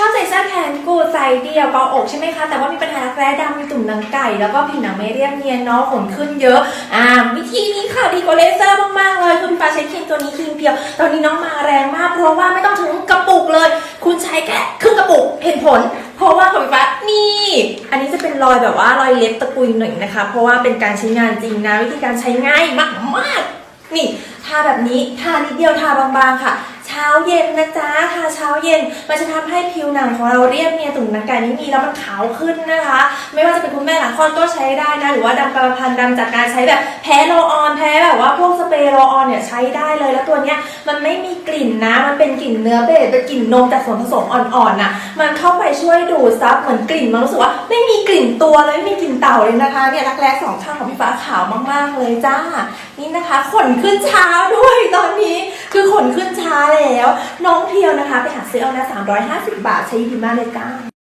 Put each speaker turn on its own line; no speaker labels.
ชอบใส่เสื้อแขนกูดใส่เดี่ยวเกาอกใช่ไหมคะ แต่ว่ามีปัญหารักแร้ดำมีตุ่มหนังไก่ แล้วก็ผิวหนังไม่เรียบเนียนเนาะขนขึ้นเยอะอ่าวิธีนี้ค่ะดีกว่าเลเซอร์มากๆเลยคุณฟ้าใช้ครีมตัวนี้ครีมเพียว ตอนนี้น้องมาแรงมาก เพราะว่าไม่ต้องถึงกระปุกเลย คุณใช้แค่ครึ่งกระปุกเห็นผล เพราะว่าของฟ้านี่ อันนี้จะเป็นรอยแบบว่ารอยเล็บตะกุยหน่อยนะคะ เพราะว่าเป็นการใช้งานจริงนะวิธีการใช้ง่ายมากๆนี่ทาแบบนี้ทานิดเดียวทาบางๆค่ะ ช้าเย็นนะจ๊ะทาเช้าเย็น มันจะทำให้ผิวหนังของเราเรียบเนียนตุ่มหนังไก่ไม่มีแล้วมันขาวขึ้นนะคะ ไม่ว่าจะเป็นคุณแม่หลังคลอดก็ใช้ได้นะหรือว่าดำกระพันดำจากการใช้แบบแพ้โรลออนแพ้แบบว่าพวกสเปรย์โรลออนเนี่ยใช้ได้เลยแล้วตัวเนี้ยมันไม่มีกลิ่นนะ มันเป็นกลิ่นเนื้อเบสเป็นกลิ่นนมจากส่วนผสมอ่อนๆน่ะมันเข้าไปช่วยดูดซับเหมือนกลิ่นมันรู้สึกว่าไม่มีกลิ่นตัวเลยไม่มีกลิ่นเต่าเลยนะคะเนี่ยรักแร้สองข้างของพี่ฟ้าขาวมากๆเลยจ้านี่นะคะขนขึ้นเช้าด้วยตอนนี้ คือขนขึ้นช้าแล้ว น้องเพียวนะคะ ไปหาซื้อเอานะ350 บาทใช้ดีมากเลยก้า